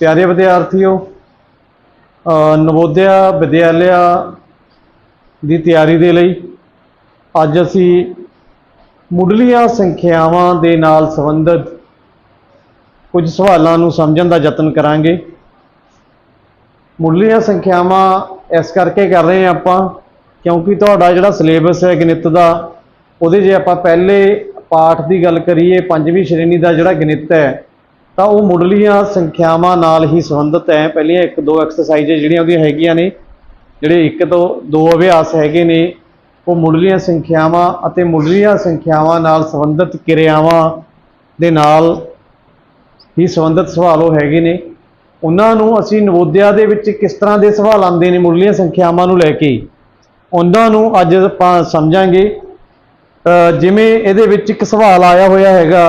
ਪਿਆਰੇ ਵਿਦਿਆਰਥੀਓ ਅ, ਨਵੋਦਿਆ ਵਿਦਿਆਲਿਆ ਦੀ ਤਿਆਰੀ ਦੇ ਲਈ ਅੱਜ ਅਸੀਂ ਮੁੱਢਲੀਆਂ ਸੰਖਿਆਵਾਂ ਦੇ ਨਾਲ ਸੰਬੰਧਿਤ ਕੁਝ ਸਵਾਲਾਂ ਨੂੰ ਸਮਝਣ ਦਾ ਯਤਨ ਕਰਾਂਗੇ। ਮੁੱਢਲੀਆਂ ਸੰਖਿਆਵਾਂ ਇਸ ਕਰਕੇ ਕਰ ਰਹੇ ਹਾਂ ਆਪਾਂ ਕਿਉਂਕਿ ਤੁਹਾਡਾ ਜਿਹੜਾ ਸਿਲੇਬਸ ਹੈ ਗਣਿਤ ਦਾ ਉਹਦੇ ਜੇ ਆਪਾਂ ਪਹਿਲੇ ਪਾਠ ਦੀ ਗੱਲ ਕਰੀਏ, ਪੰਜਵੀਂ ਸ਼੍ਰੇਣੀ ਦਾ ਜਿਹੜਾ ਗਣਿਤ ਹੈ, ਤਾਂ ਉਹ ਮੁੱਢਲੀਆਂ ਸੰਖਿਆਵਾਂ ਨਾਲ ਹੀ ਸੰਬੰਧਿਤ ਹੈ। ਪਹਿਲੀਆਂ ਇੱਕ ਦੋ ਐਕਸਰਸਾਈਜ਼ ਜਿਹੜੀਆਂ ਉਹਦੀਆਂ ਹੈਗੀਆਂ ਨੇ, ਜਿਹੜੇ ਇੱਕ ਤੋਂ ਦੋ ਅਭਿਆਸ ਹੈਗੇ ਨੇ, ਉਹ ਮੁੱਢਲੀਆਂ ਸੰਖਿਆਵਾਂ ਅਤੇ ਮੁੱਢਲੀਆਂ ਸੰਖਿਆਵਾਂ ਨਾਲ ਸੰਬੰਧਿਤ ਕਿਰਿਆਵਾਂ ਦੇ ਨਾਲ ਹੀ ਸੰਬੰਧਿਤ ਸਵਾਲ ਉਹ ਹੈਗੇ ਨੇ। ਉਹਨਾਂ ਨੂੰ ਅਸੀਂ ਨਵੋਦਿਆ ਦੇ ਵਿੱਚ ਕਿਸ ਤਰ੍ਹਾਂ ਦੇ ਸਵਾਲ ਆਉਂਦੇ ਨੇ ਮੁੱਢਲੀਆਂ ਸੰਖਿਆਵਾਂ ਨੂੰ ਲੈ ਕੇ? ਉਹਨਾਂ ਨੂੰ ਅੱਜ ਆਪਾਂ ਸਮਝਾਂਗੇ। ਜਿਵੇਂ ਇਹਦੇ ਵਿੱਚ ਇੱਕ ਸਵਾਲ ਆਇਆ ਹੋਇਆ ਹੈਗਾ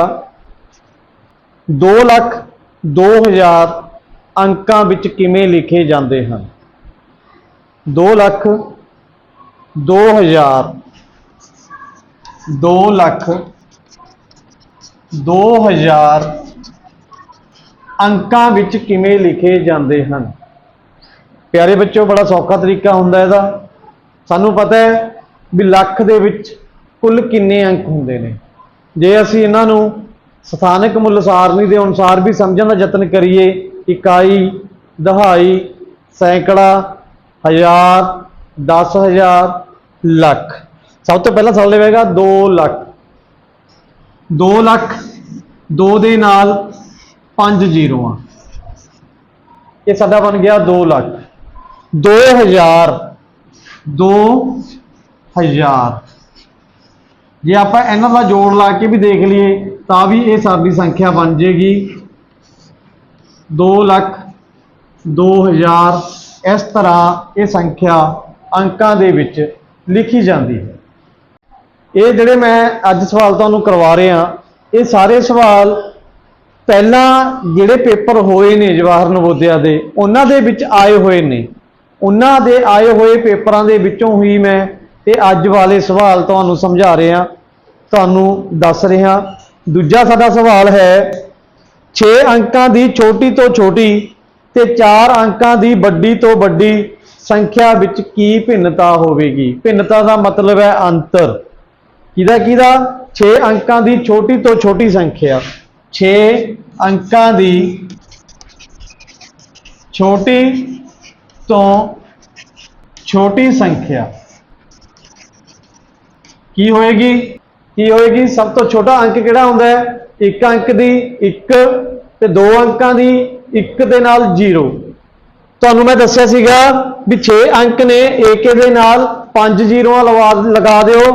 2 ਲੱਖ 2000 ਅੰਕਾਂ ਵਿੱਚ ਕਿਵੇਂ ਲਿਖੇ ਜਾਂਦੇ ਹਨ? 2 ਲੱਖ 2000 2 ਲੱਖ 2000 ਅੰਕਾਂ ਵਿੱਚ ਕਿਵੇਂ ਲਿਖੇ ਜਾਂਦੇ ਹਨ? ਪਿਆਰੇ ਬੱਚਿਓ, ਬੜਾ ਸੌਖਾ ਤਰੀਕਾ ਹੁੰਦਾ ਇਹਦਾ। ਸਾਨੂੰ ਪਤਾ ਹੈ ਵੀ ਲੱਖ ਦੇ ਵਿੱਚ ਕੁੱਲ ਕਿੰਨੇ ਅੰਕ ਹੁੰਦੇ ਨੇ? ਜੇ ਅਸੀਂ ਇਹਨਾਂ ਨੂੰ ਸਥਾਨਕ ਮੁੱਲ ਸਾਰਣੀ ਦੇ ਅਨੁਸਾਰ ਵੀ ਸਮਝਣ ਦਾ ਯਤਨ ਕਰੀਏ, ਇਕਾਈ, ਦਹਾਈ, ਸੈਂਕੜਾ, ਹਜ਼ਾਰ 10000 ਲੱਖ। ਸਭ ਤੋਂ ਪਹਿਲਾਂ ਸਵਾਲ ਹੋਵੇਗਾ 2 ਲੱਖ। 2 ਲੱਖ 2 ਦੇ ਨਾਲ 5 ਜ਼ੀਰੋਆਂ ਇਹ ਸਾਡਾ ਬਣ ਗਿਆ 2 ਲੱਖ। 2000 2000 ਜੇ ਆਪਾਂ ਇਹਨਾਂ ਦਾ ਜੋੜ ਲਾ ਕੇ ਵੀ ਦੇਖ ਲਈਏ, ਤਾਂ ਵੀ ਇਹ ਸਾਡੀ ਸੰਖਿਆ ਬਣ ਜੇਗੀ। 2 ਲੱਖ 2000 ਇਸ ਤਰ੍ਹਾਂ ਇਹ ਸੰਖਿਆ ਅੰਕਾਂ ਦੇ ਵਿੱਚ ਲਿਖੀ ਜਾਂਦੀ ਹੈ। ਇਹ ਜਿਹੜੇ ਮੈਂ ਅੱਜ ਸਵਾਲ ਤੁਹਾਨੂੰ ਕਰਵਾ ਰਿਹਾ, ਇਹ ਸਾਰੇ ਸਵਾਲ ਪਹਿਲਾਂ ਜਿਹੜੇ ਪੇਪਰ ਹੋਏ ਨੇ ਜਵਾਹਰ ਨਵੋਦਿਆ ਦੇ, ਉਹਨਾਂ ਦੇ ਵਿੱਚ ਆਏ ਹੋਏ ਨੇ। ਉਹਨਾਂ ਦੇ ਆਏ ਹੋਏ ਪੇਪਰਾਂ ਦੇ ਵਿੱਚੋਂ ਹੀ ਮੈਂ ਇਹ ਅੱਜ ਵਾਲੇ ਸਵਾਲ ਤੁਹਾਨੂੰ ਸਮਝਾ ਰਿਹਾ। ਤੁਹਾਨੂੰ ਦੱਸ ਰਿਹਾ। ਦੂਜਾ ਸਾਡਾ ਸਵਾਲ ਹੈ 6 ਅੰਕਾਂ ਦੀ ਛੋਟੀ ਤੋਂ ਛੋਟੀ ਤੇ 4 ਅੰਕਾਂ ਦੀ ਵੱਡੀ ਤੋਂ ਵੱਡੀ ਸੰਖਿਆ ਵਿੱਚ ਕੀ ਭਿੰਨਤਾ ਹੋਵੇਗੀ? ਭਿੰਨਤਾ ਦਾ ਮਤਲਬ ਹੈ ਅੰਤਰ। ਕਿਹਦਾ ਕਿਹਦਾ? 6 ਅੰਕਾਂ ਦੀ ਛੋਟੀ ਤੋਂ ਛੋਟੀ ਸੰਖਿਆ। 6 ਅੰਕਾਂ ਦੀ ਛੋਟੀ ਤੋਂ ਛੋਟੀ ਸੰਖਿਆ। ਕੀ ਹੋਏਗੀ? ਕੀ ਹੋਏਗੀ? ਸਭ ਤੋਂ ਛੋਟਾ ਅੰਕ ਕਿਹੜਾ ਹੁੰਦਾ ਹੈ? ਇੱਕ ਅੰਕ ਦੀ 1 ਤੇ ਦੋ ਅੰਕਾਂ ਦੀ 1 ਦੇ ਨਾਲ 0 ਤੁਹਾਨੂੰ ਮੈਂ ਦੱਸਿਆ ਸੀਗਾ ਵੀ 6 ਅੰਕ ਨੇ ਏਕੇ ਦੇ ਨਾਲ 5 ਜ਼ੀਰੋਆਂ ਲਵਾ, ਲਗਾ ਦਿਓ।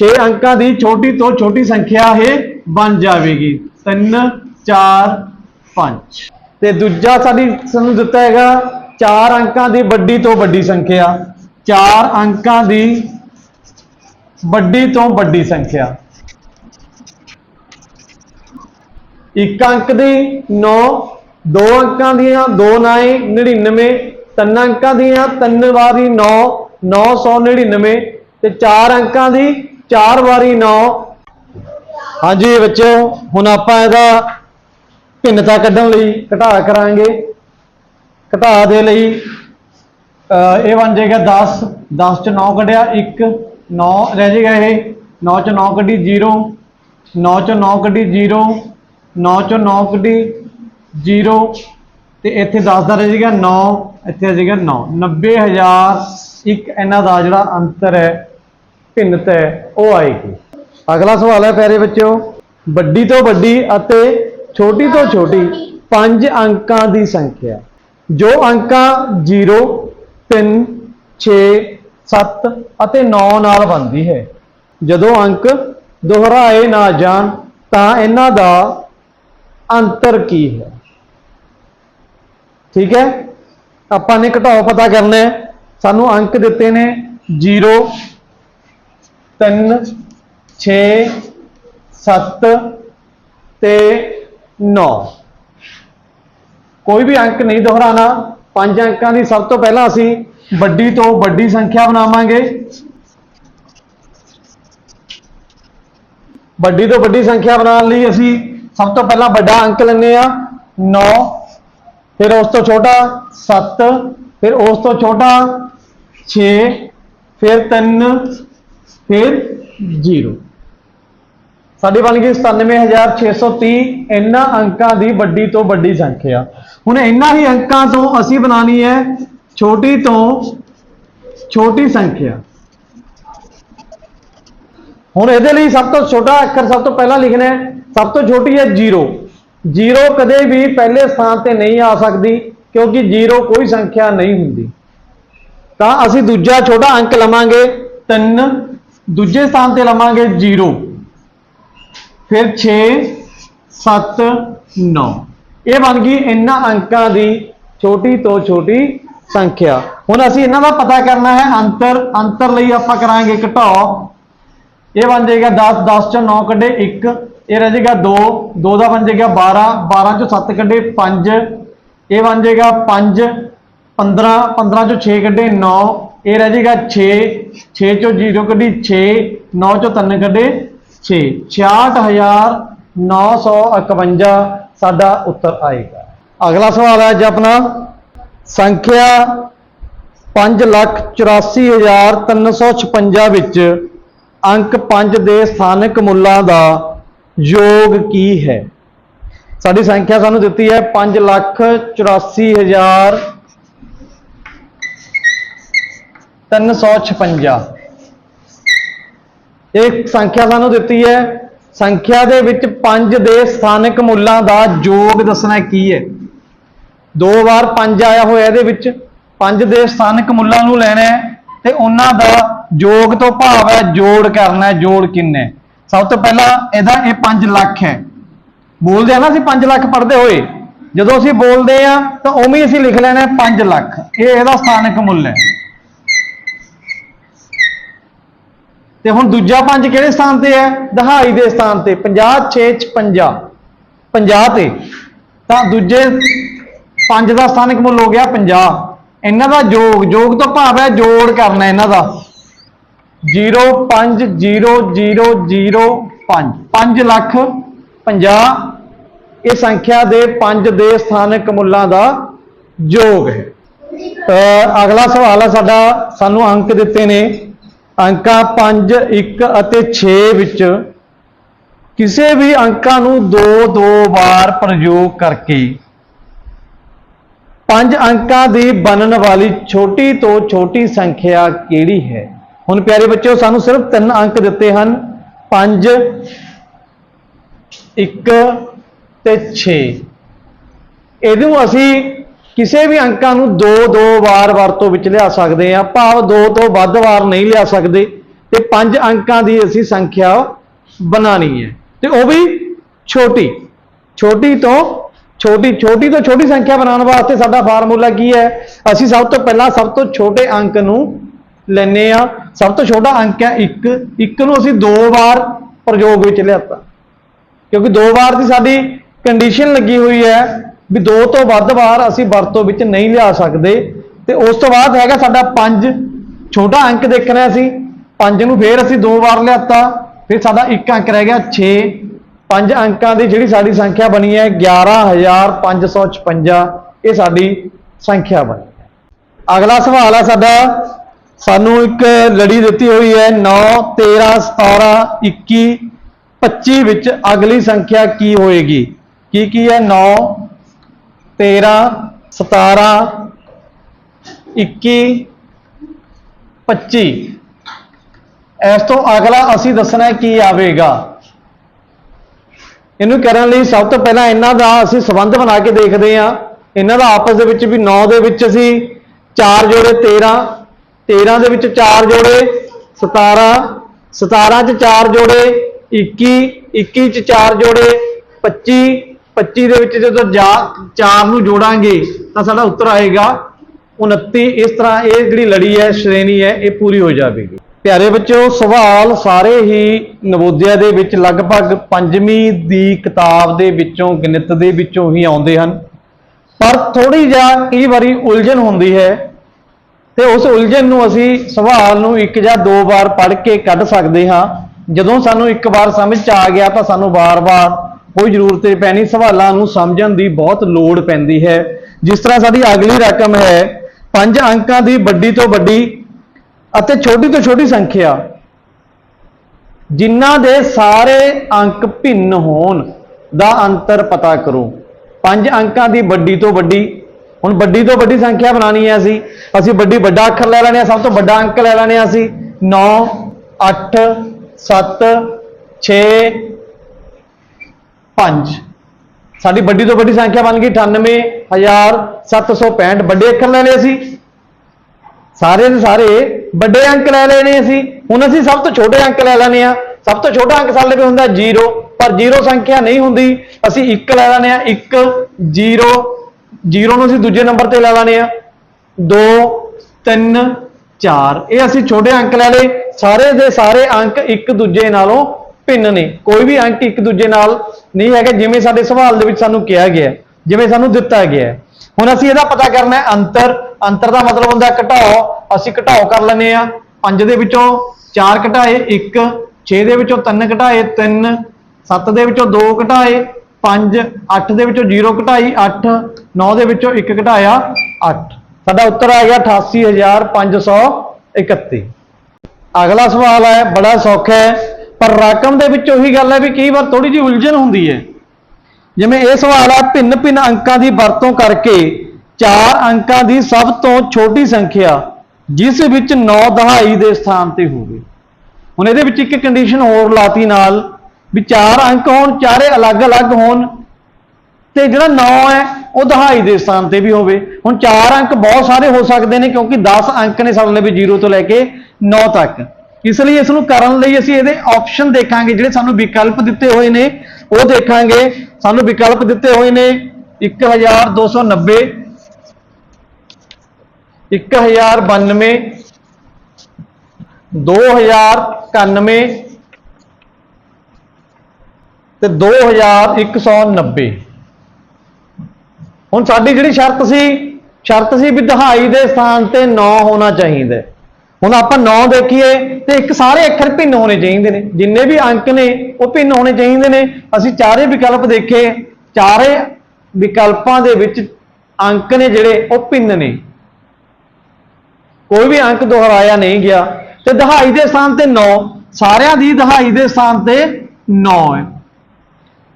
6 ਅੰਕਾਂ ਦੀ ਛੋਟੀ ਤੋਂ ਛੋਟੀ ਸੰਖਿਆ ਇਹ ਬਣ ਜਾਵੇਗੀ। 3 4 5 ਤੇ ਦੂਜਾ ਸਾਡੀ ਸਾਨੂੰ ਦਿੱਤਾ ਹੈਗਾ 4 ਅੰਕਾਂ ਦੀ ਵੱਡੀ ਤੋਂ ਵੱਡੀ ਸੰਖਿਆ। 4 ਅੰਕਾਂ ਦੀ ਵੱਡੀ ਤੋਂ ਵੱਡੀ ਸੰਖਿਆ। ਇੱਕ ਅੰਕ ਦੀ 9 ਦੋ ਅੰਕਾਂ ਦੀਆਂ 2 ਨਾਏ 99 ਤਿੰਨ ਅੰਕਾਂ ਦੀਆਂ ਤਿੰਨ ਵਾਰੀ 9 999 ਤੇ ਚਾਰ ਅੰਕਾਂ ਦੀ ਚਾਰ ਵਾਰੀ 9 ਹਾਂਜੀ ਬੱਚਿਓ, ਹੁਣ ਆਪਾਂ ਇਹਦਾ ਭਿੰਨਤਾ ਕੱਢਣ ਲਈ ਘਟਾ ਕਰਾਂਗੇ। ਘਟਾ ਦੇ ਲਈ, ਅਹ ਇਹ ਬਣ ਜਾਏਗਾ 10 10 ਚ 9 ਕੱਢਿਆ 1 9 ਰਹਿ ਜਾਏਗਾ ਇਹ 9 'ਚੋਂ 9 ਕੱਢੀ 0 9 'ਚੋਂ 9 ਕੱਢੀ 0 9 'ਚੋਂ 9 ਕੱਢੀ 0 ਤੇ ਇੱਥੇ 10 ਦਾ ਰਹਿ ਜਾਏਗਾ 9 ਇੱਥੇ ਆ ਜਾਏਗਾ 9 90000 ਇੱਕ ਇਹਨਾਂ ਦਾ ਜਿਹੜਾ ਅੰਤਰ ਹੈ, ਭਿੰਨਤਾ ਹੈ, ਉਹ ਆਏਗੀ। ਅਗਲਾ ਸਵਾਲ ਹੈ ਪਿਆਰੇ ਬੱਚਿਓ, ਵੱਡੀ ਤੋਂ ਵੱਡੀ ਅਤੇ ਛੋਟੀ ਤੋਂ ਛੋਟੀ ਪੰਜ ਅੰਕਾਂ ਦੀ ਸੰਖਿਆ। ਜੋ ਅੰਕਾਂ 0 3 6 7 ਅਤੇ 9 ਨਾਲ ਬਣਦੀ ਹੈ। ਜਦੋਂ ਅੰਕ ਦੁਹਰਾਏ ਨਾ ਜਾਣ, ਤਾਂ ਇਹਨਾਂ ਦਾ ਅੰਤਰ ਕੀ ਹੈ? ਠੀਕ ਹੈ? ਆਪਾਂ ਨੇ ਘਟਾਓ ਪਤਾ ਕਰਨਾ ਹੈ। ਸਾਨੂੰ ਅੰਕ ਦਿੱਤੇ ਨੇ 0 3 6 7 ਤੇ 9 ਕੋਈ ਵੀ ਅੰਕ ਨਹੀਂ ਦੁਹਰਾਣਾ ਪੰਜ ਅੰਕਾਂ ਦੀ ਸਭ ਤੋਂ ਪਹਿਲਾਂ ਅਸੀਂ ਵੱਡੀ ਤੋਂ ਵੱਡੀ ਸੰਖਿਆ ਬਣਾਵਾਂਗੇ। ਵੱਡੀ ਤੋਂ ਵੱਡੀ ਸੰਖਿਆ ਬਣਾਉਣ ਲਈ ਅਸੀਂ ਸਭ ਤੋਂ ਪਹਿਲਾਂ ਵੱਡਾ ਅੰਕ ਲੈਂਦੇ ਆ 9 ਫਿਰ ਉਸ ਤੋਂ ਛੋਟਾ 7 ਫਿਰ ਉਸ ਤੋਂ ਛੋਟਾ 6 ਫਿਰ 3 ਫਿਰ 0 ਸਾਡੀ ਬਣ ਗਈ 97630 ਇਹਨਾਂ ਅੰਕਾਂ ਦੀ ਵੱਡੀ ਤੋਂ ਵੱਡੀ ਸੰਖਿਆ। ਹੁਣ ਇਹਨਾਂ ਹੀ ਅੰਕਾਂ ਤੋਂ ਅਸੀਂ ਬਣਾਣੀ ਹੈ ਛੋਟੀ ਤੋਂ ਛੋਟੀ ਸੰਖਿਆ। ਹੁਣ ਇਹਦੇ ਲਈ ਸਭ ਤੋਂ ਛੋਟਾ ਅੱਖਰ ਸਭ ਤੋਂ ਪਹਿਲਾਂ ਲਿਖਣਾ ਹੈ। ਸਭ ਤੋਂ ਛੋਟੀ ਹੈ 0 0 ਕਦੇ ਵੀ ਪਹਿਲੇ ਸਥਾਨ ਤੇ ਨਹੀਂ ਆ ਸਕਦੀ ਕਿਉਂਕਿ 0 ਕੋਈ ਸੰਖਿਆ ਨਹੀਂ ਹੁੰਦੀ। ਤਾਂ ਅਸੀਂ ਦੂਜਾ ਛੋਟਾ ਅੰਕ ਲਵਾਂਗੇ 3 ਦੂਜੇ ਸਥਾਨ ਤੇ ਲਵਾਂਗੇ 0 ਫਿਰ 6 7 9 ਇਹ ਬਣ ਗਈ ਇਹਨਾਂ ਅੰਕਾਂ ਦੀ ਛੋਟੀ ਤੋਂ ਛੋਟੀ ਸੰਖਿਆ। ਹੁਣ ਅਸੀਂ ਇਹਨਾਂ ਦਾ ਪਤਾ ਕਰਨਾ ਹੈ ਅੰਤਰ। ਅੰਤਰ ਲਈ ਆਪਾਂ ਕਰਾਂਗੇ ਘਟਾਓ ਇਹ ਬਣ ਜਾਏਗਾ 10 10 ਚੋਂ 9 ਕੱਢੇ 1 ਇਹ ਰਹਿ ਜਾਏਗਾ 2 2 ਦਾ ਬਣ ਜਾਏਗਾ 12 12 ਚੋਂ 7 ਕੱਢੇ 5 ਇਹ ਬਣ ਜਾਏਗਾ 5 15 15 ਚੋਂ 6 ਕੱਢੇ 9 ਇਹ ਰਹਿ ਜਾਏਗਾ 6 6 ਚੋਂ 0 ਕੱਢੀ 6 9 ਚੋਂ 3 ਕੱਢੇ 6 66951 ਸਾਡਾ ਉੱਤਰ ਆਏਗਾ। ਅਗਲਾ ਸਵਾਲ ਹੈ ਅੱਜ ਆਪਣਾ। ਸੰਖਿਆ 584356 ਵਿੱਚ ਅੰਕ 5 ਦੇ ਸਥਾਨਕ ਮੁੱਲਾਂ ਦਾ ਯੋਗ ਕੀ ਹੈ? ਸਾਡੀ ਸੰਖਿਆ ਸਾਨੂੰ ਦਿੱਤੀ ਹੈ 584356 356 ਇਹ ਸੰਖਿਆ ਸਾਨੂੰ ਦਿੱਤੀ ਹੈ। ਸੰਖਿਆ ਦੇ ਵਿੱਚ 5 ਦੇ ਸਥਾਨਕ ਮੁੱਲਾਂ ਦਾ ਯੋਗ ਦੱਸਣਾ ਕੀ ਹੈ? ਦੋ ਵਾਰ 5 ਆਇਆ ਹੋਇਆ ਇਹਦੇ ਵਿੱਚ। 5 ਦੇ ਸਥਾਨਕ ਮੁੱਲਾਂ ਨੂੰ ਲੈਣਾ ਹੈ ਤੇ ਉਹਨਾਂ ਦਾ ਯੋਗ ਤੋਂ ਭਾਵ ਹੈ ਜੋੜ ਕਰਨਾ ਹੈ, ਜੋੜ ਕਿੰਨਾ। ਸਭ ਤੋਂ ਪਹਿਲਾਂ ਇਹਦਾ ਇਹ 5 ਲੱਖ ਹੈ। ਬੋਲਦੇ ਆ ਨਾ ਅਸੀਂ 5 ਲੱਖ ਪੜ੍ਹਦੇ ਹੋਏ। ਜਦੋਂ ਅਸੀਂ ਬੋਲਦੇ ਆ ਤਾਂ ਉਵੇਂ ਅਸੀਂ ਲਿਖ ਲੈਣਾ ਹੈ 5 ਲੱਖ। ਇਹ ਇਹਦਾ ਸਥਾਨਕ ਮੁੱਲ ਹੈ। ਤੇ ਹੁਣ ਦੂਜਾ ਪੰਜ ਕਿਹੜੇ ਸਥਾਨ ਤੇ ਹੈ? ਦਹਾਈ ਦੇ ਸਥਾਨ ਤੇ। 50 6 56 50 ਤੇ। ਤਾਂ ਦੂਜੇ ਪੰਜ ਦਾ ਸਥਾਨਕ ਮੁੱਲ ਹੋ ਗਿਆ 50 ਇਹਨਾਂ ਦਾ ਜੋਗ ਜੋਗ ਤੋਂ ਭਾਵ ਹੈ ਜੋੜ ਕਰਨਾ ਇਹਨਾਂ ਦਾ। 0 5 0 0 0 5 5 ਲੱਖ 50 ਇਹ ਸੰਖਿਆ ਦੇ ਪੰਜ ਦੇ ਸਥਾਨਕ ਮੁੱਲਾਂ ਦਾ ਜੋਗ ਹੈ। ਅਗਲਾ ਸਵਾਲ ਹੈ ਸਾਡਾ। ਸਾਨੂੰ ਅੰਕ ਦਿੱਤੇ ਨੇ। ਅੰਕਾਂ 5 1 ਅਤੇ 6 ਵਿੱਚ ਕਿਸੇ ਵੀ ਅੰਕਾਂ ਨੂੰ ਦੋ ਦੋ ਵਾਰ ਪ੍ਰਯੋਗ ਕਰਕੇ ਪੰਜ ਅੰਕਾਂ ਦੀ ਬਣਨ ਵਾਲੀ ਛੋਟੀ ਤੋਂ ਛੋਟੀ ਸੰਖਿਆ ਕਿਹੜੀ ਹੈ? ਹੁਣ ਪਿਆਰੇ ਬੱਚਿਓ, ਸਾਨੂੰ ਸਿਰਫ ਤਿੰਨ ਅੰਕ ਦਿੱਤੇ ਹਨ। 5 1 ਤੇ 6 ਇਹਨੂੰ ਅਸੀਂ ਕਿਸੇ ਵੀ ਅੰਕਾਂ ਨੂੰ ਦੋ ਦੋ ਵਾਰ ਵਰਤੋਂ ਵਿੱਚ ਲਿਆ ਸਕਦੇ ਹਾਂ। ਭਾਵ ਦੋ ਤੋਂ ਵੱਧ ਵਾਰ ਨਹੀਂ ਲਿਆ ਸਕਦੇ। ਤੇ ਪੰਜ ਅੰਕਾਂ ਦੀ ਅਸੀਂ ਸੰਖਿਆ ਬਣਾਣੀ ਹੈ। ਤੇ ਉਹ ਵੀ ਛੋਟੀ। ਛੋਟੀ ਤੋਂ ਛੋਟੀ ਛੋਟੀ ਤੋਂ ਛੋਟੀ ਸੰਖਿਆ ਬਣਾਉਣ ਵਾਸਤੇ ਸਾਡਾ ਫਾਰਮੂਲਾ ਕੀ ਹੈ? ਅਸੀਂ ਸਭ ਤੋਂ ਪਹਿਲਾਂ ਸਭ ਤੋਂ ਛੋਟੇ ਅੰਕ ਨੂੰ ਲੈਨੇ ਆ ਸਭ ਤੋਂ ਛੋਟਾ ਅੰਕ ਹੈ 1 1 ਨੂੰ ਅਸੀਂ ਦੋ ਵਾਰ ਪ੍ਰਯੋਗ ਵਿੱਚ ਲਿਆਤਾ। ਕਿਉਂਕਿ ਦੋ ਵਾਰ ਦੀ ਸਾਡੀ ਕੰਡੀਸ਼ਨ ਲੱਗੀ ਹੋਈ ਹੈ ਵੀ ਦੋ ਤੋਂ ਵੱਧ ਵਾਰ ਅਸੀਂ ਵਰਤੋਂ ਵਿੱਚ ਨਹੀਂ ਲਿਆ ਸਕਦੇ। ਤੇ ਉਸ ਤੋਂ ਬਾਅਦ ਹੈਗਾ ਸਾਡਾ 5 ਛੋਟਾ ਅੰਕ ਦੇਖਣਾ ਸੀ 5 ਨੂੰ ਫੇਰ ਅਸੀਂ ਦੋ ਵਾਰ ਲਿਆਤਾ। ਫਿਰ ਸਾਡਾ ਇੱਕ ਅੰਕ ਰਹਿ ਗਿਆ 6 ਪੰਜ ਅੰਕਾਂ ਦੀ ਜਿਹੜੀ ਸਾਡੀ ਸੰਖਿਆ ਬਣੀ ਹੈ 11556 ਇਹ ਸਾਡੀ ਸੰਖਿਆ ਬਣੀ ਹੈ। ਅਗਲਾ ਸਵਾਲ ਹੈ ਸਾਡਾ, ਸਾਨੂੰ ਇੱਕ ਲੜੀ ਦਿੱਤੀ ਹੋਈ ਹੈ 9 13 17 21 25 ਵਿੱਚ ਅਗਲੀ ਸੰਖਿਆ ਕੀ ਹੋਏਗੀ? ਕੀ ਕੀ ਹੈ? 9 13 17 21 25 ਇਸ ਤੋਂ ਅਗਲਾ ਅਸੀਂ ਦੱਸਣਾ ਕੀ ਆਵੇਗਾ। ਇਹਨੂੰ ਕਰਨ ਲਈ ਸਭ ਤੋਂ ਪਹਿਲਾਂ ਇਹਨਾਂ ਦਾ ਅਸੀਂ ਸੰਬੰਧ ਬਣਾ ਕੇ ਦੇਖਦੇ ਹਾਂ। ਇਹਨਾਂ ਦਾ ਆਪਸ ਦੇ ਵਿੱਚ ਵੀ 9 ਦੇ ਵਿੱਚ ਅਸੀਂ 4 ਜੋੜੇ 13 13 ਦੇ ਵਿੱਚ 4 ਜੋੜੇ 17 17 ਚ 4 ਜੋੜੇ 21 21 ਚ 4 ਜੋੜੇ 25 25 ਦੇ ਵਿੱਚ ਜਦੋਂ 4 ਨੂੰ ਜੋੜਾਂਗੇ ਤਾਂ ਸਾਡਾ ਉੱਤਰ ਆਏਗਾ। 29 ਇਸ ਤਰ੍ਹਾਂ ਇਹ ਜਿਹੜੀ ਲੜੀ ਹੈ, ਸ਼੍ਰੇਣੀ ਹੈ, ਇਹ ਪੂਰੀ ਹੋ ਜਾਵੇਗੀ। ਪਿਆਰੇ ਬੱਚਿਓ, ਸਵਾਲ ਸਾਰੇ ਹੀ ਨਵੋਦਿਆ ਦੇ ਵਿੱਚ ਲਗਭਗ ਪੰਜਵੀਂ ਦੀ ਕਿਤਾਬ ਦੇ ਵਿੱਚੋਂ, ਗਣਿਤ ਦੇ ਵਿੱਚੋਂ ਹੀ ਆਉਂਦੇ ਹਨ। ਪਰ ਥੋੜੀ ਜਿਹਾ ਕਈ ਵਾਰੀ ਉਲਝਣ ਹੁੰਦੀ ਹੈ ਤੇ ਉਸ ਉਲਝਣ ਨੂੰ ਅਸੀਂ ਸਵਾਲ ਨੂੰ ਇੱਕ ਜਾਂ ਦੋ ਵਾਰ ਪੜ੍ਹ ਕੇ ਕੱਢ ਸਕਦੇ ਹਾਂ। ਜਦੋਂ ਸਾਨੂੰ ਇੱਕ ਵਾਰ ਸਮਝ ਚ ਆ ਗਿਆ ਤਾਂ ਸਾਨੂੰ ਵਾਰ-ਵਾਰ ਕੋਈ ਜ਼ਰੂਰਤ ਨਹੀਂ ਪੈਣੀ। ਸਵਾਲਾਂ ਨੂੰ ਸਮਝਣ ਦੀ ਬਹੁਤ ਲੋੜ ਪੈਂਦੀ ਹੈ। ਜਿਸ ਤਰ੍ਹਾਂ ਸਾਡੀ ਅਗਲੀ ਰਕਮ ਹੈ, ਪੰਜ ਅੰਕਾਂ ਦੀ ਵੱਡੀ ਤੋਂ ਵੱਡੀ ਅਤੇ ਛੋਟੀ ਤੋਂ ਛੋਟੀ ਸੰਖਿਆ। ਜਿਨ੍ਹਾਂ ਦੇ ਸਾਰੇ ਅੰਕ ਭਿੰਨ ਹੋਣ ਦਾ ਅੰਤਰ ਪਤਾ ਕਰੋ। ਪੰਜ ਅੰਕਾਂ ਦੀ ਵੱਡੀ ਤੋਂ ਵੱਡੀ। ਹੁਣ ਵੱਡੀ ਤੋਂ ਵੱਡੀ ਸੰਖਿਆ ਬਣਾਣੀ ਹੈ ਅਸੀਂ। ਅਸੀਂ ਵੱਡੀ ਵੱਡਾ ਅੱਖਰ ਲੈ ਲੈਣੇ ਆ, ਸਭ ਤੋਂ ਵੱਡਾ ਅੰਕ ਲੈ ਲੈਣੇ ਆ ਅਸੀਂ। 9 8 7 6 5 ਸਾਡੀ ਵੱਡੀ ਤੋਂ ਵੱਡੀ ਸੰਖਿਆ ਬਣ ਗਈ 98765 ਵੱਡੇ ਅੱਖਰ ਲੈ ਲਏ ਅਸੀਂ। ਸਾਰੇ ਦੇ ਸਾਰੇ ਵੱਡੇ ਅੰਕ ਲੈ ਲੈਣੇ ਅਸੀਂ। ਹੁਣ ਅਸੀਂ ਸਭ ਤੋਂ ਛੋਟੇ ਅੰਕ ਲੈ ਲੈਣੇ ਆ ਸਭ ਤੋਂ ਛੋਟਾ ਅੰਕ ਸਾਡੇ ਕੋਲ ਹੁੰਦਾ 0 ਪਰ 0 ਸੰਖਿਆ ਨਹੀਂ ਹੁੰਦੀ। ਅਸੀਂ 1 ਲੈ ਲੈਣੇ ਆ 1 0 0 ਨੂੰ ਅਸੀਂ ਦੂਜੇ ਨੰਬਰ ਤੇ ਲੈ ਲੈਣੇ ਆ 2 3 4 ਇਹ ਅਸੀਂ ਛੋਟੇ ਅੰਕ ਲੈ ਲਏ। ਸਾਰੇ ਦੇ ਸਾਰੇ ਅੰਕ ਇੱਕ ਦੂਜੇ ਨਾਲੋਂ ਭਿੰਨ ਨੇ। ਕੋਈ ਵੀ ਅੰਕ ਇੱਕ ਦੂਜੇ ਨਾਲ ਨਹੀਂ ਹੈਗਾ, ਜਿਵੇਂ ਸਾਡੇ ਸਵਾਲ ਦੇ ਵਿੱਚ ਸਾਨੂੰ ਕਿਹਾ ਗਿਆ ਜਿਵੇਂ ਸਾਨੂੰ ਦਿੱਤਾ ਗਿਆ ਹੈ। ਹੁਣ ਅਸੀਂ ਇਹਦਾ ਪਤਾ ਕਰਨਾ ਹੈ ਅੰਤਰ। ਅੰਤਰ ਦਾ ਮਤਲਬ ਹੁੰਦਾ ਘਟਾਓ। ਅਸੀਂ ਘਟਾਓ ਕਰ ਲੈਨੇ ਆ 5 ਦੇ ਵਿੱਚੋਂ 4 ਘਟਾਏ 1 6 ਦੇ ਵਿੱਚੋਂ 3 ਘਟਾਏ 3 7 ਦੇ ਵਿੱਚੋਂ 2 ਘਟਾਏ 5 8 ਦੇ ਵਿੱਚੋਂ 0 ਘਟਾਈ 8 9 ਦੇ ਵਿੱਚੋਂ 1 ਘਟਾਇਆ 8 ਸਾਡਾ ਉੱਤਰ ਆ ਗਿਆ 88531 ਅਗਲਾ ਸਵਾਲ ਹੈ, ਬੜਾ ਸੌਖਾ ਹੈ, ਪਰ ਰਕਮ ਦੇ ਵਿੱਚ ਉਹੀ ਗੱਲ ਹੈ ਵੀ ਕਈ ਵਾਰ ਥੋੜੀ ਜਿਹੀ ਉਲਝਣ ਹੁੰਦੀ ਹੈ। ਜਿਵੇਂ ਇਹ ਸਵਾਲ ਆ, ਭਿੰਨ ਭਿੰਨ ਅੰਕਾਂ ਦੀ ਵਰਤੋਂ ਕਰਕੇ ਚਾਰ ਅੰਕਾਂ ਦੀ ਸਭ ਤੋਂ ਛੋਟੀ ਸੰਖਿਆ ਜਿਸ ਵਿੱਚ 9 ਦਹਾਈ ਦੇ ਸਥਾਨ ਤੇ ਹੋਵੇ। ਹੁਣ ਇਹਦੇ ਵਿੱਚ ਇੱਕ ਕੰਡੀਸ਼ਨ ਹੋਰ ਲਾਤੀ ਨਾਲ ਵੀ ਚਾਰ ਅੰਕ ਹੋਣ, ਚਾਰੇ ਅਲੱਗ-ਅਲੱਗ ਹੋਣ ਤੇ ਜਿਹੜਾ 9 ਹੈ, ਉਹ ਦਹਾਈ ਦੇ ਸਥਾਨ ਤੇ ਵੀ ਹੋਵੇ। ਹੁਣ ਚਾਰ ਅੰਕ ਬਹੁਤ ਸਾਰੇ ਹੋ ਸਕਦੇ ਨੇ ਕਿਉਂਕਿ 10 ਅੰਕ ਨੇ ਸਾਡੇ ਲਈ ਵੀ 0 ਤੋਂ ਲੈ ਕੇ 9 ਤੱਕ। ਇਸ ਲਈ ਇਸ ਨੂੰ ਕਰਨ ਲਈ ਅਸੀਂ ਇਹਦੇ ਆਪਸ਼ਨ ਦੇਖਾਂਗੇ ਜਿਹੜੇ ਸਾਨੂੰ ਵਿਕਲਪ ਦਿੱਤੇ ਹੋਏ ਨੇ। ਉਹ ਦੇਖਾਂਗੇ। ਸਾਨੂੰ ਵਿਕਲਪ ਦਿੱਤੇ ਹੋਏ ਨੇ 1290 1092 2091 ਤੇ 2190 ਹੁਣ ਸਾਡੀ ਜਿਹੜੀ ਸ਼ਰਤ ਸੀ ਸ਼ਰਤ ਸੀ ਵੀ ਦਹਾਈ ਦੇ ਸਥਾਨ ਤੇ 9 ਹੋਣਾ ਚਾਹੀਦਾ। ਹੁਣ ਆਪਾਂ 9 ਦੇਖੀਏ ਤੇ ਇੱਕ ਸਾਰੇ ਅੱਖਰ ਭਿੰਨ ਹੋਣੇ ਚਾਹੀਦੇ ਨੇ। ਜਿੰਨੇ ਵੀ ਅੰਕ ਨੇ, ਉਹ ਭਿੰਨ ਹੋਣੇ ਚਾਹੀਦੇ ਨੇ। ਅਸੀਂ ਚਾਰੇ ਵਿਕਲਪ ਦੇਖੇ, ਚਾਰੇ ਵਿਕਲਪਾਂ ਦੇ ਵਿੱਚ ਅੰਕ ਨੇ ਜਿਹੜੇ, ਉਹ ਭਿੰਨ ਨੇ। ਕੋਈ ਵੀ ਅੰਕ ਦੁਹਰਾਇਆ ਨਹੀਂ ਗਿਆ। ਤੇ ਦਹਾਈ ਦੇ ਸਥਾਨ ਤੇ 9 ਸਾਰਿਆਂ ਦੀ ਦਹਾਈ ਦੇ ਸਥਾਨ ਤੇ 9 ਹੈ।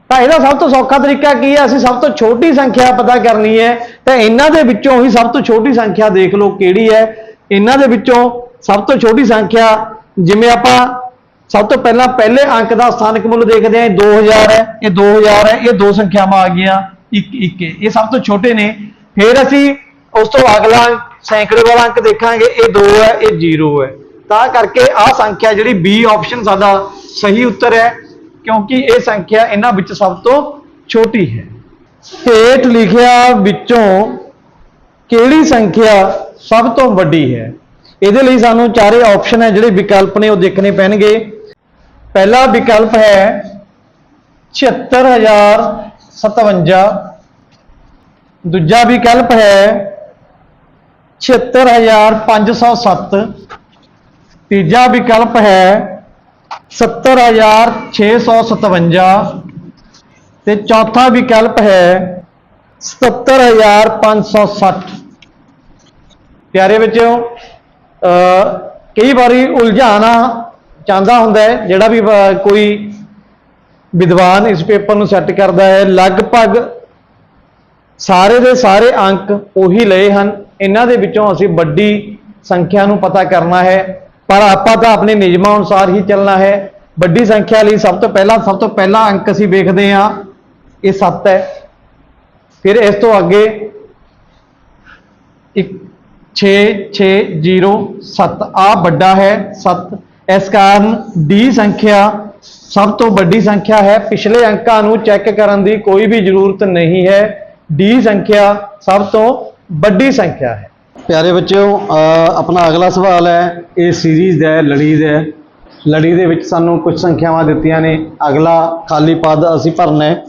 ਤਾਂ ਇਹਦਾ ਸਭ ਤੋਂ ਸੌਖਾ ਤਰੀਕਾ ਕੀ ਹੈ? ਅਸੀਂ ਸਭ ਤੋਂ ਛੋਟੀ ਸੰਖਿਆ ਪਤਾ ਕਰਨੀ ਹੈ। ਤਾਂ ਇਹਨਾਂ ਦੇ ਵਿੱਚੋਂ ਹੀ ਸਭ ਤੋਂ ਛੋਟੀ ਸੰਖਿਆ ਦੇਖ ਲਓ ਕਿਹੜੀ ਹੈ। ਇਹਨਾਂ ਦੇ ਵਿੱਚੋਂ ਸਭ ਤੋਂ ਛੋਟੀ ਸੰਖਿਆ, ਜਿਵੇਂ ਆਪਾਂ ਸਭ ਤੋਂ ਪਹਿਲਾਂ ਪਹਿਲੇ ਅੰਕ ਦਾ ਸਥਾਨਕ ਮੁੱਲ ਦੇਖਦੇ ਹਾਂ, ਇਹ 2000 ਹੈ, ਇਹ 2000 ਹੈ, ਇਹ ਦੋ ਸੰਖਿਆਵਾਂ ਆ ਗਈਆਂ 1 1 ਇਹ ਸਭ ਤੋਂ ਛੋਟੇ ਨੇ। ਫਿਰ ਅਸੀਂ ਉਸ ਤੋਂ ਅਗਲਾ ਸੈਂਕੜੇ ਵਾਲਾ ਅੰਕ ਦੇਖਾਂਗੇ, ਇਹ 2 ਹੈ, ਇਹ 0 ਹੈ। ਤਾਂ ਕਰਕੇ ਆਹ ਸੰਖਿਆ ਜਿਹੜੀ B ਆਪਸ਼ਨ ਸਾਡਾ ਸਹੀ ਉੱਤਰ ਹੈ, ਕਿਉਂਕਿ ਇਹ ਸੰਖਿਆ ਇਹਨਾਂ ਵਿੱਚ ਸਭ ਤੋਂ ਛੋਟੀ ਹੈ। ਹੇਠ ਲਿਖਿਆ ਵਿੱਚੋਂ ਕਿਹੜੀ ਸੰਖਿਆ ਸਭ ਤੋਂ ਵੱਡੀ ਹੈ? ਇਹਦੇ ਲਈ ਸਾਨੂੰ ਚਾਰੇ ਆਪਸ਼ਨ ਹੈ ਜਿਹੜੇ ਵਿਕਲਪ ਨੇ ਉਹ ਦੇਖਣੇ ਪੈਣਗੇ। ਪਹਿਲਾ ਵਿਕਲਪ ਹੈ 76057 ਦੂਜਾ ਵਿਕਲਪ ਹੈ 76507 ਤੀਜਾ ਵਿਕਲਪ ਹੈ 70657 ਤੇ ਚੌਥਾ ਵਿਕਲਪ ਹੈ 77560 ਪਿਆਰੇ ਬੱਚਿਓ ਕਈ ਵਾਰੀ ਉਲਝਾਣਾ ਚਾਹੁੰਦਾ ਹੁੰਦਾ ਹੈ, ਜਿਹੜਾ ਵੀ ਕੋਈ ਵਿਦਵਾਨ ਇਸ ਪੇਪਰ ਨੂੰ ਸੈੱਟ ਕਰਦਾ ਹੈ, ਲਗਭਗ ਸਾਰੇ ਦੇ ਸਾਰੇ ਅੰਕ ਉਹੀ ਲਏ ਹਨ। ਇਹਨਾਂ ਦੇ ਵਿੱਚੋਂ ਅਸੀਂ ਵੱਡੀ ਸੰਖਿਆ ਨੂੰ ਪਤਾ ਕਰਨਾ ਹੈ, ਪਰ ਆਪਾਂ ਤਾਂ ਆਪਣੇ ਨਿਯਮਾਂ ਅਨੁਸਾਰ ਹੀ ਚੱਲਣਾ ਹੈ। ਵੱਡੀ ਸੰਖਿਆ ਲਈ ਸਭ ਤੋਂ ਪਹਿਲਾਂ, ਸਭ ਤੋਂ ਪਹਿਲਾ ਅੰਕ ਅਸੀਂ ਵੇਖਦੇ ਹਾਂ, ਇਹ 7 ਹੈ। ਫਿਰ ਇਸ ਤੋਂ ਅੱਗੇ ਇੱਕ 6 6 0 7 ਆ ਵੱਡਾ ਹੈ 7 ਇਸ ਕਾਰਨ D ਸੰਖਿਆ ਸਭ ਤੋਂ ਵੱਡੀ ਸੰਖਿਆ ਹੈ। ਪਿਛਲੇ ਅੰਕਾਂ ਨੂੰ ਚੈੱਕ ਕਰਨ ਦੀ ਕੋਈ ਵੀ ਜ਼ਰੂਰਤ ਨਹੀਂ ਹੈ। D ਸੰਖਿਆ ਸਭ ਤੋਂ ਵੱਡੀ ਸੰਖਿਆ ਹੈ। ਪਿਆਰੇ ਬੱਚਿਓ ਆਪਣਾ ਅਗਲਾ ਸਵਾਲ ਹੈ। ਇਹ ਸੀਰੀਜ਼ ਦਾ ਹੈ, ਲੜੀ ਦਾ ਹੈ। ਲੜੀ ਦੇ ਵਿੱਚ ਸਾਨੂੰ ਕੁਝ ਸੰਖਿਆਵਾਂ ਦਿੱਤੀਆਂ ਨੇ। ਅਗਲਾ ਖਾਲੀ ਪਦ ਅਸੀਂ ਭਰਨਾ ਹੈ।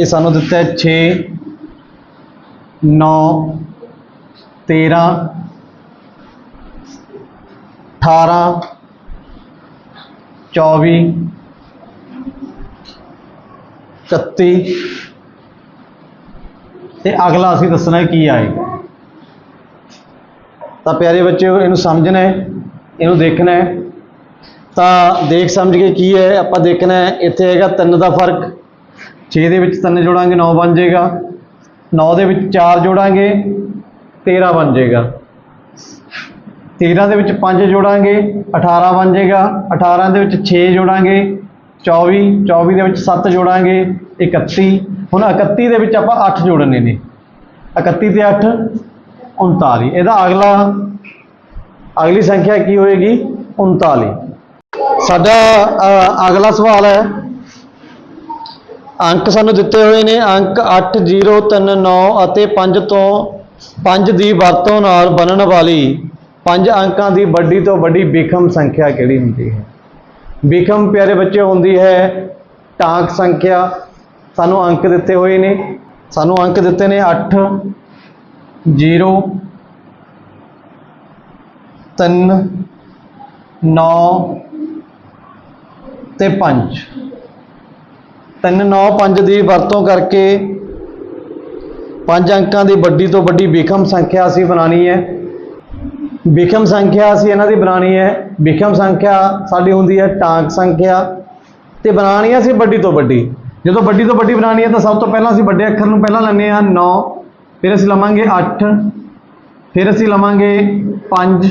ਇਹ ਸਾਨੂੰ ਦਿੱਤਾ ਹੈ 6 9 13 18 24 31 ਤੇ ਅਗਲਾ ਅਸੀਂ ਦੱਸਣਾ ਕੀ ਆਏਗਾ। ਤਾਂ ਪਿਆਰੇ ਬੱਚਿਓ, ਇਹਨੂੰ ਸਮਝਣਾ ਹੈ, ਇਹਨੂੰ ਦੇਖਣਾ ਹੈ। ਤਾਂ ਦੇਖ ਸਮਝ ਕੇ ਕੀ ਹੈ, ਆਪਾਂ ਦੇਖਣਾ ਹੈ, ਇੱਥੇ ਹੈਗਾ 3 ਦਾ ਫ਼ਰਕ। 6 ਦੇ ਵਿੱਚ 3 ਜੋੜਾਂਗੇ 9 ਬਣ ਜਾਏਗਾ। 9 ਦੇ ਵਿੱਚ 4 ਜੋੜਾਂਗੇ। 13 ਬਣ ਜਾਏਗਾ। 13 ਦੇ ਵਿੱਚ 5 ਜੋੜਾਂਗੇ 18 ਬਣ ਜਾਏਗਾ। 18 ਦੇ ਵਿੱਚ 6 ਜੋੜਾਂਗੇ 24 24 ਦੇ ਵਿੱਚ 7 ਜੋੜਾਂਗੇ 31 ਹੁਣ 31 ਦੇ ਵਿੱਚ ਆਪਾਂ 8 ਜੋੜਨੇ ਨੇ। 31 ਤੇ 8 39 ਇਹਦਾ ਅਗਲਾ, ਅਗਲੀ ਸੰਖਿਆ ਕੀ ਹੋਏਗੀ? 39 ਸਾਡਾ ਅਗਲਾ ਸਵਾਲ ਹੈ। ਅੰਕ ਸਾਨੂੰ ਦਿੱਤੇ ਹੋਏ ਨੇ। ਅੰਕ 8 0 3 9 ਅਤੇ 5 ਤੋਂ 5 ਦੀ ਵਰਤੋਂ ਨਾਲ ਬਣਨ ਵਾਲੀ 5 ਅੰਕਾਂ ਦੀ ਵੱਡੀ ਤੋਂ ਵੱਡੀ ਵਿਖਮ ਸੰਖਿਆ ਕਿਹੜੀ ਹੁੰਦੀ ਹੈ? ਵਿਖਮ ਪਿਆਰੇ ਬੱਚੇ ਹੁੰਦੀ ਹੈ ਟਾਂਕ ਸੰਖਿਆ। ਸਾਨੂੰ ਅੰਕ ਦਿੱਤੇ ਹੋਏ ਨੇ। ਸਾਨੂੰ ਅੰਕ ਦਿੱਤੇ ਨੇ 8 0 3 9 ਤੇ 5 3 9 5 ਦੀ ਵਰਤੋਂ ਕਰਕੇ ਪੰਜ ਅੰਕਾਂ ਦੀ ਵੱਡੀ ਤੋਂ ਵੱਡੀ ਵਿਖਮ ਸੰਖਿਆ ਅਸੀਂ ਬਣਾਉਣੀ ਹੈ। ਵਿਖਮ ਸੰਖਿਆ ਅਸੀਂ ਇਹਨਾਂ ਦੀ ਬਣਾਉਣੀ ਹੈ। ਵਿਖਮ ਸੰਖਿਆ ਸਾਡੀ ਹੁੰਦੀ ਹੈ ਟਾਂਕ ਸੰਖਿਆ ਤੇ ਬਣਾਉਣੀ ਹੈ ਅਸੀਂ ਵੱਡੀ ਤੋਂ ਵੱਡੀ। ਜਦੋਂ ਵੱਡੀ ਤੋਂ ਵੱਡੀ ਬਣਾਉਣੀ ਹੈ ਤਾਂ ਸਭ ਤੋਂ ਪਹਿਲਾਂ ਅਸੀਂ ਵੱਡੇ ਅੱਖਰ ਨੂੰ ਪਹਿਲਾਂ ਲੈਂਦੇ ਹਾਂ 9 ਫਿਰ ਅਸੀਂ ਲਵਾਂਗੇ 8 ਫਿਰ ਅਸੀਂ ਲਵਾਂਗੇ 5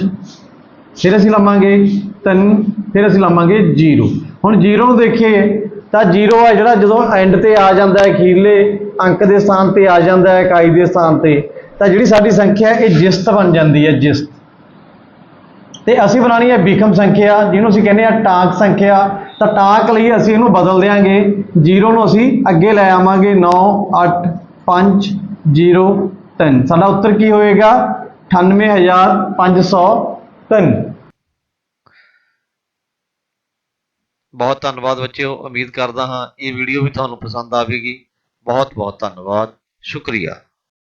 ਫਿਰ ਅਸੀਂ ਲਵਾਂਗੇ 3 ਫਿਰ ਅਸੀਂ ਲਵਾਂਗੇ 0 ਹੁਣ 0 ਨੂੰ ਦੇਖੀਏ ਤਾਂ 0 ਆ ਜਿਹੜਾ ਜਦੋਂ ਐਂਡ ਤੇ ਆ ਜਾਂਦਾ ਹੈ ਅਖੀਰਲੇ, ਅੰਕ ਦੇ ਸਥਾਨ ਤੇ ਆ ਜਾਂਦਾ ਹੈ, ਇਕਾਈ ਦੇ ਸਥਾਨ ਤੇ, ਤਾਂ ਜਿਹੜੀ ਸਾਡੀ ਸੰਖਿਆ ਇਹ ਜਿਸਤ ਬਣ ਜਾਂਦੀ ਹੈ, ਜਿਸਤ। ਤੇ ਅਸੀਂ ਬਣਾਉਣੀ ਹੈ ਵਿਖਮ ਸੰਖਿਆ, ਜਿਹਨੂੰ ਅਸੀਂ ਕਹਿੰਦੇ ਆ ਟਾਂਕ ਸੰਖਿਆ। ਤਾਂ ਟਾਂਕ ਲਈ ਅਸੀਂ ਇਹਨੂੰ ਬਦਲ ਦਿਆਂਗੇ। 0 ਨੂੰ ਅਸੀਂ ਅੱਗੇ ਲੈ ਆਵਾਂਗੇ 9 8 5 0 3 ਸਾਡਾ ਉੱਤਰ ਕੀ ਹੋਏਗਾ? 98503 ਬਹੁਤ ਧੰਨਵਾਦ ਬੱਚਿਓ, ਉਮੀਦ ਕਰਦਾ ਹਾਂ ਇਹ ਵੀਡੀਓ ਵੀ ਤੁਹਾਨੂੰ ਪਸੰਦ ਆਵੇਗੀ। ਬਹੁਤ ਬਹੁਤ ਧੰਨਵਾਦ, ਸ਼ੁਕਰੀਆ।